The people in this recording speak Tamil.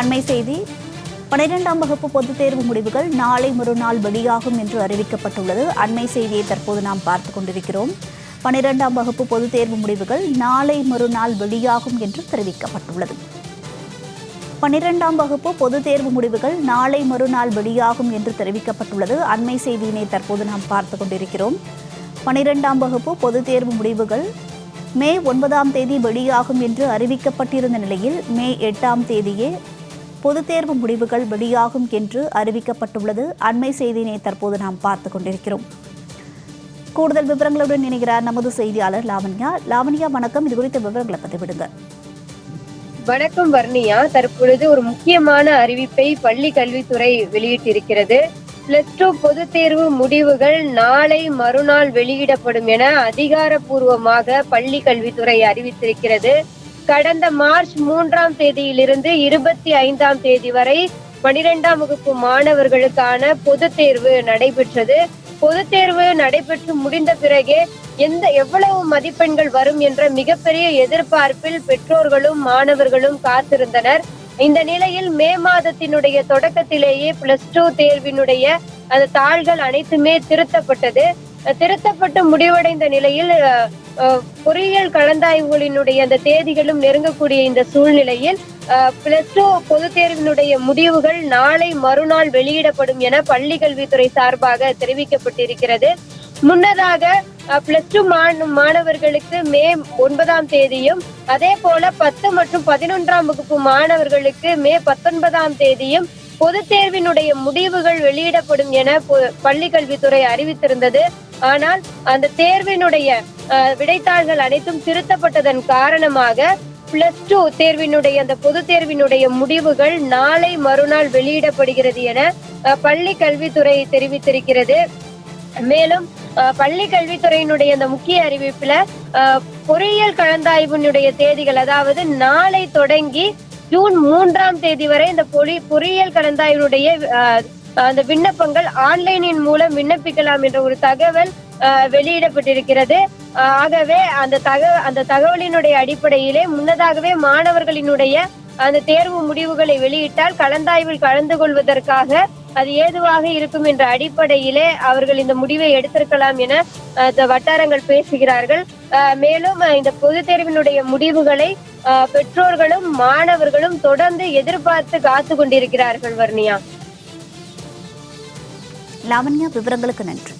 அண்மை செய்தி. பனிரெண்டாம் வகுப்பு பொதுத் தேர்வு முடிவுகள் நாளை மறுநாள் வெளியாகும் என்று அறிவிக்கப்பட்டுள்ளது. அண்மை செய்தியை தற்போது நாம் பார்த்து கொண்டிருக்கிறோம். பனிரெண்டாம் வகுப்பு பொதுத் தேர்வு முடிவுகள் நாளை மறுநாள் வெளியாகும் என்று தெரிவிக்கப்பட்டுள்ளது. பன்னிரெண்டாம் வகுப்பு பொதுத் தேர்வு முடிவுகள் நாளை மறுநாள் வெளியாகும் என்று தெரிவிக்கப்பட்டுள்ளது. அண்மை செய்தியினை தற்போது நாம் பார்த்து கொண்டிருக்கிறோம். பன்னிரெண்டாம் வகுப்பு பொதுத் தேர்வு முடிவுகள் மே ஒன்பதாம் தேதி வெளியாகும் என்று அறிவிக்கப்பட்டிருந்த நிலையில் மே எட்டாம் தேதியே பொதுத் தேர்வு முடிவுகள் வெளியாகும் என்று அறிவிக்கப்பட்டுள்ளது. அண்மை செய்தியினை தற்போது நாம் பார்த்து கொண்டிருக்கிறோம். கூடுதல் விவரங்களுடன் இணைகிறார் நமது செய்தியாளர் லாவண்யா. லாவண்யா வணக்கம். இது குறித்த விவரங்களை பதிவிடுங்க வணக்கம் வர்ணியா தற்பொழுது ஒரு முக்கியமான அறிவிப்பை பள்ளி கல்வித்துறை வெளியிட்டிருக்கிறது. பிளஸ் டூ பொதுத் தேர்வு முடிவுகள் நாளை மறுநாள் வெளியிடப்படும் என அதிகாரப்பூர்வமாக பள்ளி கல்வித்துறை அறிவித்திருக்கிறது. கடந்த மார்ச் மூன்றாம் தேதியிலிருந்து இருபத்தி ஐந்தாம் தேதி வரை பனிரெண்டாம் வகுப்பு மாணவர்களுக்கான பொது தேர்வு நடைபெற்றது. பொதுத் தேர்வு நடைபெற்று முடிந்த பிறகே எந்த எவ்வளவு மதிப்பெண்கள் வரும் என்ற மிகப்பெரிய எதிர்பார்ப்பில் பெற்றோர்களும் மாணவர்களும் காத்திருந்தனர். இந்த நிலையில் மே மாதத்தினுடைய தொடக்கத்திலேயே பிளஸ் டூ தேர்வினுடைய அந்த தாள்கள் அனைத்துமே திருத்தப்பட்டது. திருத்தப்பட்டு முடிவடைந்த நிலையில் பொறியியல் கலந்தாய்வுகளினுடைய அந்த தேதிகளும் நெருங்கக்கூடிய இந்த சூழ்நிலையில் பிளஸ் டூ பொதுத் தேர்வினுடைய முடிவுகள் நாளை மறுநாள் வெளியிடப்படும் என பள்ளி கல்வித்துறை சார்பாக தெரிவிக்கப்பட்டிருக்கிறது. முன்னதாக பிளஸ் டூ மாணவர்களுக்கு மே ஒன்பதாம் தேதியும் அதே போல பத்து மற்றும் பதினொன்றாம் வகுப்பு மாணவர்களுக்கு மே பத்தொன்பதாம் தேதியும் பொதுத் தேர்வினுடைய முடிவுகள் வெளியிடப்படும் என பொ- பள்ளி கல்வித்துறை அறிவித்திருந்தது. ஆனால் அந்த தேர்வினுடைய அஹ், விடைத்தாள்கள் அனைத்தும் திருத்தப்பட்டதன் காரணமாக பிளஸ் டூ தேர்வினுடைய அந்த பொது தேர்வினுடைய முடிவுகள் நாளை மறுநாள் வெளியிடப்படுகிறது என அஹ், பள்ளி கல்வித்துறை தெரிவித்திருக்கிறது. மேலும் பள்ளி கல்வித்துறையினுடைய அந்த முக்கிய அறிவிப்புல பொறியியல் கலந்தாய்வினுடைய தேதிகள் அதாவது நாளை தொடங்கி ஜூன் மூன்றாம் தேதி வரை இந்த பொறி பொறியியல் கலந்தாய்வினுடைய அஹ், அந்த விண்ணப்பங்கள் ஆன்லைனின் மூலம் விண்ணப்பிக்கலாம் என்ற ஒரு தகவல் அஹ், வெளியிடப்பட்டிருக்கிறது. ஆகவே அந்த தகவ அந்த தகவலினுடைய அடிப்படையிலே முன்னதாகவே மாணவர்களினுடைய அந்த தேர்வு முடிவுகளை வெளியிட்டால் கலந்தாய்வில் கலந்து கொள்வதற்காக அது ஏதுவாக இருக்கும் என்ற அடிப்படையிலே அவர்கள் இந்த முடிவை எடுத்திருக்கலாம் என அஹ், வட்டாரங்கள் பேசுகிறார்கள். அஹ், மேலும் இந்த பொதுத் தேர்வினுடைய முடிவுகளை அஹ், பெற்றோர்களும் மாணவர்களும் தொடர்ந்து எதிர்பார்த்து காத்து கொண்டிருக்கிறார்கள் வர்ணியா லாவண்யா விவரங்களுக்கு நன்றி.